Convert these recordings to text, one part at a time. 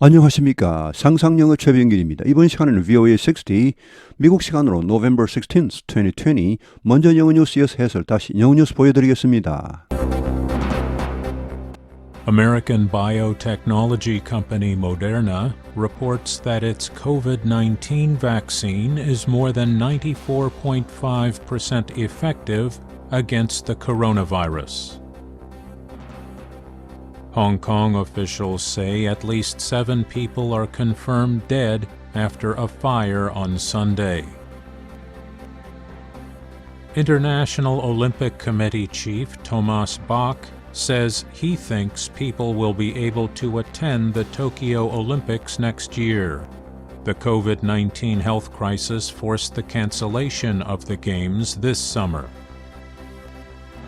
안녕하십니까. 상상영어 최병길입니다. 이번 시간에는 VOA 60, 미국 시간으로 November 16th, 2020, 먼저 영어 뉴스 이어서 해설 다시 영어 뉴스 보여드리겠습니다. American biotechnology company Moderna reports that its COVID 19 vaccine is more than 94.5% effective against the coronavirus. Hong Kong officials say at least seven people are confirmed dead after a fire on Sunday. International Olympic Committee Chief Tomas Bach says he thinks people will be able to attend the Tokyo Olympics next year. The COVID 19 health crisis forced the cancellation of the Games this summer.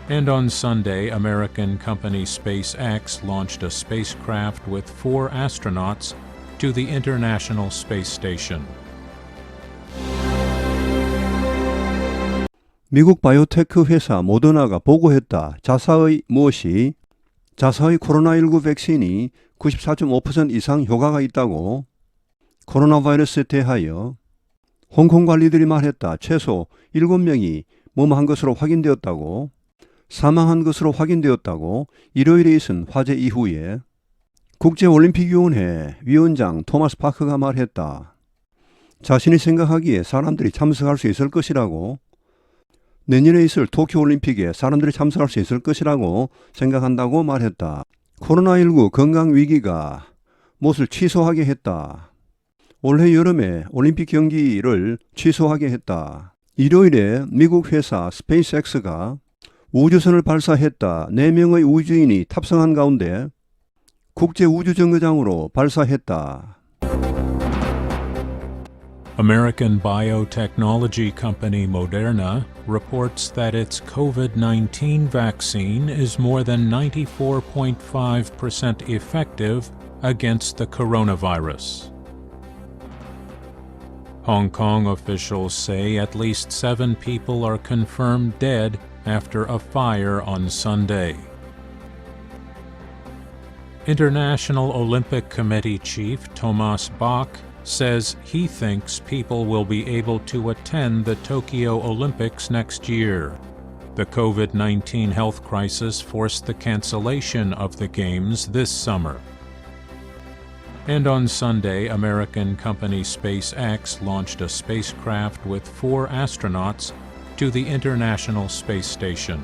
And on Sunday, American company SpaceX launched a spacecraft with four astronauts to the International Space Station. 미국 바이오테크 회사 모더나가 보고했다. 자사의 무엇이? 자사의 코로나19 백신이 94.5% 이상 효과가 있다고 코로나 바이러스에 대하여 홍콩 관리들이 말했다. 최소 7명이 몸한 것으로 확인되었다고 사망한 것으로 확인되었다고 일요일에 있은 화재 이후에 국제올림픽위원회 위원장 토마스 파크가 말했다. 자신이 생각하기에 사람들이 참석할 수 있을 것이라고 내년에 있을 도쿄올림픽에 사람들이 참석할 수 있을 것이라고 생각한다고 말했다. 코로나19 건강위기가 못을 취소하게 했다. 올해 여름에 올림픽 경기를 취소하게 했다. 일요일에 미국 회사 스페이스X가 우주선을 발사했다. 4명의 우주인이 탑승한 가운데 국제우주정거장으로 발사했다. American biotechnology company Moderna reports that its COVID 19 vaccine is more than 94.5% effective against the coronavirus. Hong Kong officials say at least seven people are confirmed dead after a fire on Sunday. International Olympic Committee Chief Tomas Bach says he thinks people will be able to attend the Tokyo Olympics next year. The COVID 19 health crisis forced the cancellation of the Games this summer. And on Sunday, American company SpaceX launched a spacecraft with four astronauts to the International Space Station.